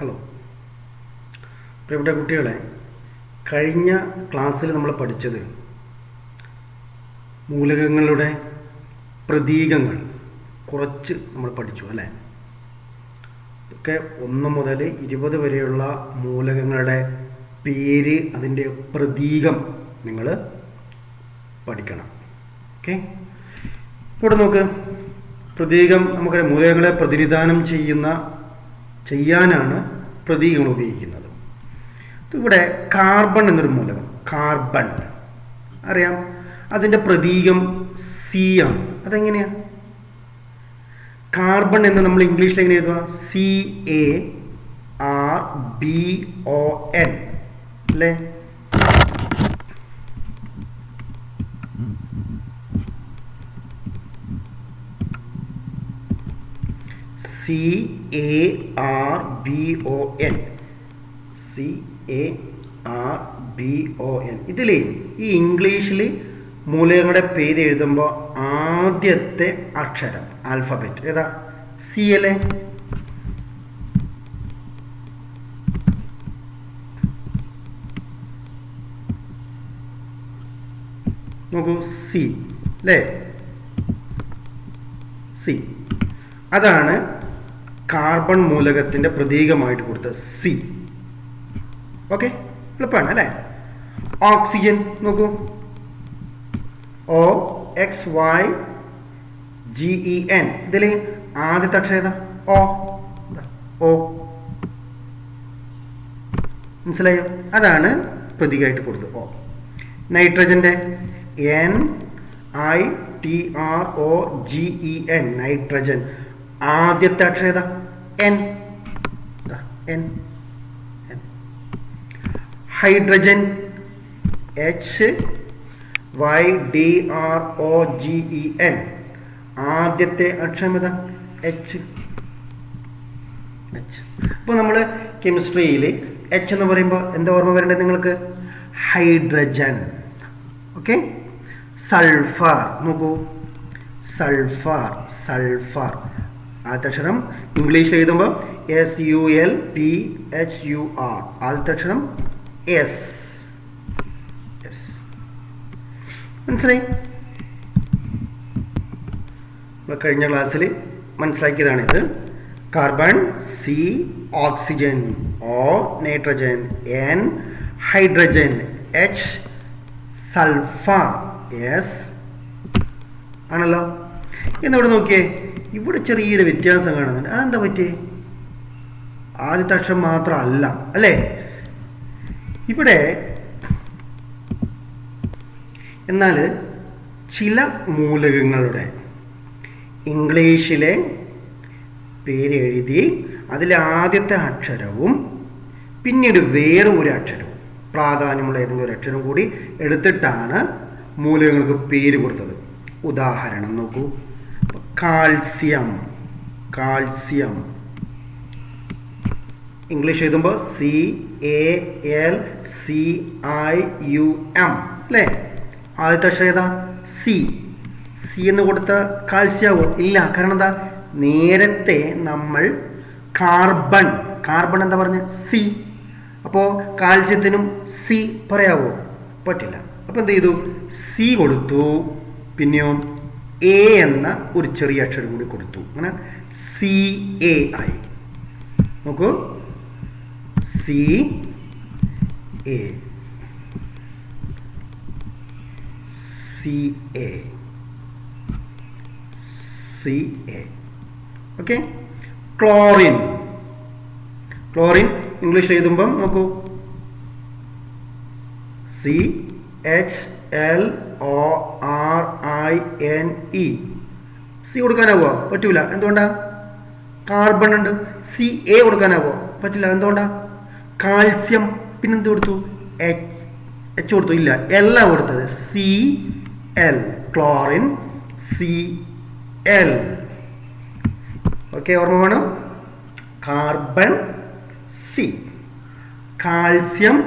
Hello. പ്രിയപ്പെട്ട കുട്ടികളെ കഴിഞ്ഞ ക്ലാസ്സിൽ നമ്മൾ പഠിച്ചത് മൂലകങ്ങളുടെ പ്രതീകങ്ങൾ കുറച്ച് നമ്മൾ പഠിച്ചു അല്ലേ? ഒക്കെ ഒന്ന് മുതൽ ഇരുപത് വരെയുള്ള മൂലകങ്ങളുടെ പേര് അതിന്റെ പ്രതീകം നിങ്ങൾ പഠിക്കണം. ഓക്കെ? ഇവിടെ നോക്ക്. പ്രതീകം നമുക്കറിയാം. മൂലകങ്ങളെ പ്രതിനിധാനം ചെയ്യുന്ന ചെയ്യാനാണ് പ്രതീകങ്ങൾ ഉപയോഗിക്കുന്നത്. ഇവിടെ കാർബൺ എന്നൊരു മൂലകം കാർബൺ അറിയാം? അതിന്റെ പ്രതീകം സി ആണ്. അതെങ്ങനെയാണ് കാർബൺ എന്ന് നമ്മൾ ഇംഗ്ലീഷിൽ എങ്ങനെ എഴുതുക C A R B O N അല്ലേ? C A R B O N C A R B O N ഇതിൽ ഈ ഇംഗ്ലീഷിൽ മൂലകങ്ങളുടെ പേര് എഴുതുമ്പോൾ ആദ്യത്തെ അക്ഷരം ആൽഫബറ്റ് ഏതാ? സി അല്ലേ? നോക്കൂ സി അല്ലേ? സി അതാണ് കാർബൺ മൂലകത്തിന്റെ പ്രതീകമായിട്ട് കൊടുത്ത സി ഓക്കെ എളുപ്പമാണ് അല്ലേ? ഓക്സിജൻ നോക്കൂ. O X Y G E N ഇതിൽ ആദ്യത്തെ അക്ഷരം ഏതാ? ഓ ഓ മനസ്സിലായോ? അതാണ് പ്രതീകമായിട്ട് കൊടുത്തത് O നൈട്രജന്റെ N I T R O G E N nitrogen ആദ്യത്തെ അക്ഷരം ഏതാ? N N. Hydrogen H Y D R O G E N ആദ്യത്തെ അക്ഷരം ഏതാ? എച്ച് എച്ച് അപ്പോൾ നമ്മൾ കെമിസ്ട്രിയിൽ എച്ച് എന്ന് പറയുമ്പോൾ എന്താ ഓർമ്മ വരേണ്ടത് നിങ്ങൾക്ക്? ഹൈഡ്രജൻ ഓക്കെ സൾഫർ നോക്കൂ. സൾഫർ സൾഫർ ആദ്യത്തെ ഇംഗ്ലീഷിൽ എഴുതുമ്പോൾ S U L P H U R ആദ്യക്ഷരം S S മനസ്സിലായി? നമ്മൾ കഴിഞ്ഞ ക്ലാസ്സിൽ മനസ്സിലാക്കിയതാണിത്. Carbon C oxygen O nitrogen N hydrogen H sulphur S ആണല്ലോ? എന്നിവിടെ നോക്കിയേ? ഇവിടെ ചെറിയൊരു വ്യത്യാസം കാണുന്നുണ്ട്. അതെന്താ പറ്റിയേ? ആദ്യത്തെ അക്ഷരം മാത്രമല്ല അല്ലേ? ഇവിടെ എന്നാൽ ചില മൂലകങ്ങളുടെ ഇംഗ്ലീഷിലെ പേര് എഴുതി അതിലെ ആദ്യത്തെ അക്ഷരവും പിന്നീട് വേറെ ഒരു അക്ഷരവും പ്രാധാന്യമുള്ള ഏതെങ്കിലും ഒരു അക്ഷരം കൂടി എടുത്തിട്ടാണ് മൂലകങ്ങൾക്ക് പേര് കൊടുത്തത്. ഉദാഹരണം നോക്കൂ. കാൽസ്യം. കാൽസ്യം. ഇംഗ്ലീഷ് എഴുതുമ്പോൾ C A L C I U M അല്ലേ? ആദ്യത്തെ അക്ഷരം ഏതാ? സി. സി എന്ന് കൊടുത്ത കാൽസ്യാവോ? ഇല്ല. കാരണം എന്താ? നേരത്തെ നമ്മൾ കാർബൺ. കാർബൺ എന്താ പറഞ്ഞ? സി. അപ്പോൾ കാൽസ്യത്തിനും സി പറയാവോ? പറ്റില്ല. അപ്പോൾ എന്ത് ചെയ്തു? സി കൊടുത്തു. പിന്നെയോ? എ എന്ന ഒരു ചെറിയ അക്ഷരം കൂടി കൊടുത്തു. അങ്ങനെ സി എ ആയി. നോക്കൂ. C A C A C A okay chlorine chlorine English എഴുതുമ്പം നോക്കൂ. C H L O R I N E C കൊടുക്കാനാവോ? പറ്റൂല. എന്തുകൊണ്ടാ? കാർബൺ ഉണ്ട്. സി എ കൊടുക്കാനാവോ? പറ്റില്ല. എന്തുകൊണ്ടാ? കാൽസ്യം പിന്നെന്ത് കൊടുത്തു? എച്ച് എച്ച് കൊടുത്തു. ഇല്ല. എല്ലാ കൊടുത്തത്. C L chlorine C L okay ഓർമ്മ വേണം. Carbon C calcium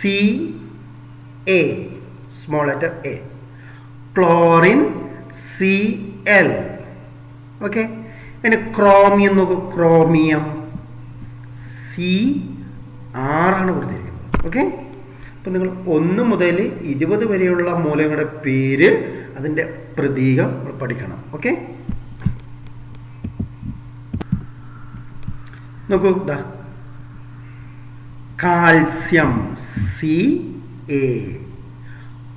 C A small letter A. Chlorine C L okay ഇനി ക്രോമിയം നോക്കൂ. ക്രോമിയം സി ആറാണ് കൊടുത്തിരിക്കുന്നത്. ഓക്കെ അപ്പം നിങ്ങൾ ഒന്ന് മുതൽ ഇരുപത് വരെയുള്ള മൂലകങ്ങളുടെ പേര് അതിന്റെ പ്രതീകം പഠിക്കണം. ഓക്കെ നോക്കൂ calcium C A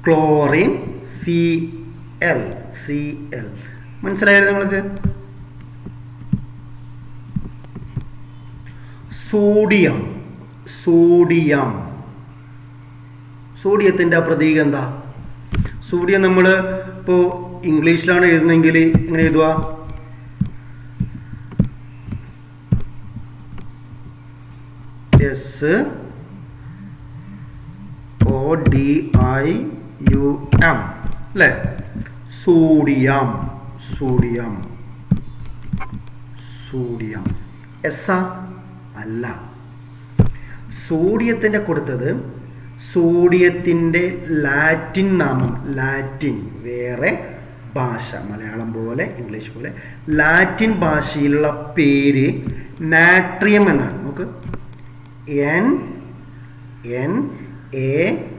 chlorine C L C L മനസ്സിലായിരുന്നു നിങ്ങൾക്ക് സോഡിയം സോഡിയം. സോഡിയത്തിന്റെ പ്രതീകം എന്താ? സോഡിയം നമ്മൾ ഇപ്പോൾ ഇംഗ്ലീഷിലാണ് എഴുതുന്നതെങ്കിൽ എങ്ങനെ എഴുതുക? S D I U M അല്ലേ? Sodium sodium sodium. എസ് അല്ല. സോഡിയത്തിന്റെ കൊടുത്തത് സോഡിയത്തിന്റെ ലാറ്റിൻ നാമം ലാറ്റിൻ വേറെ ഭാഷ മലയാളം പോലെ ഇംഗ്ലീഷ് പോലെ. ലാറ്റിൻ ഭാഷയിലുള്ള പേര് നാട്രിയം എന്നാണ്. നമുക്ക് N N A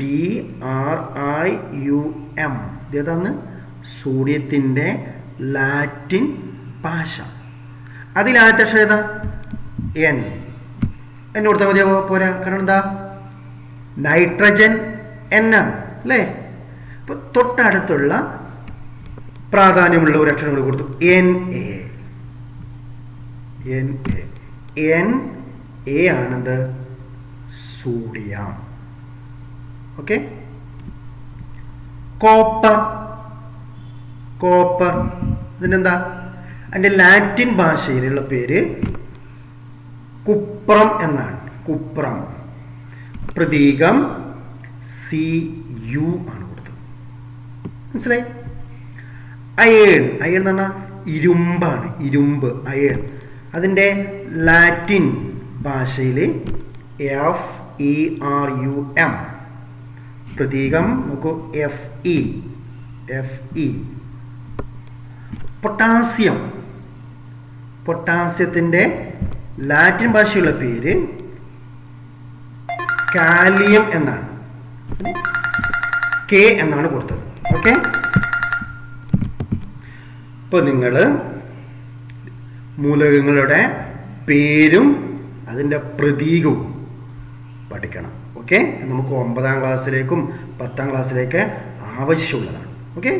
T R I U M ഇതേതാണ് സൂര്യത്തിന്റെ ലാറ്റിൻ ഭാഷ. അക്ഷരം ഏതാ? എൻ എന്നെ കൊടുത്താൽ മതിയാവോ? പോരാ. കാരണം എന്താ? നൈട്രജൻ എൻ ആണ് അല്ലേ? ഇപ്പൊ തൊട്ടടുത്തുള്ള പ്രാധാന്യമുള്ള ഒരു അക്ഷരം കൂടി കൊടുത്തു. N N A N A ആണെന്ത്? Sodium okay? Copper copper ഇതിനെന്താ? അതിന്റെ ലാറ്റിൻ ഭാഷയിലുള്ള പേര് കുപ്രം എന്നാണ്. കുപ്രം. പ്രതീകം സി യു ആണ് കൊടുത്തത്. മനസ്സിലായി? അയേൺ. അയേൺ എന്ന് പറഞ്ഞാൽ ഇരുമ്പാണ്. ഇരുമ്പ് അയേൺ. അതിന്റെ ലാറ്റിൻ ഭാഷയിൽ F E R U M പ്രതീകം നോക്കൂ F E F E potassium. പൊട്ടാസ്യത്തിന്റെ Latin ഭാഷയുള്ള പേര് കാലിയം എന്നാണ്. കെ എന്നാണ് കൊടുത്തത്. ഓക്കെ? ഇപ്പൊ നിങ്ങൾ മൂലകങ്ങളുടെ പേരും അതിന്റെ പ്രതീകവും പഠിക്കണം. ഓക്കെ നമുക്ക് ഒമ്പതാം ക്ലാസ്സിലേക്കും പത്താം ക്ലാസ്സിലേക്ക് ആവശ്യമുള്ളതാണ്. ഓക്കെ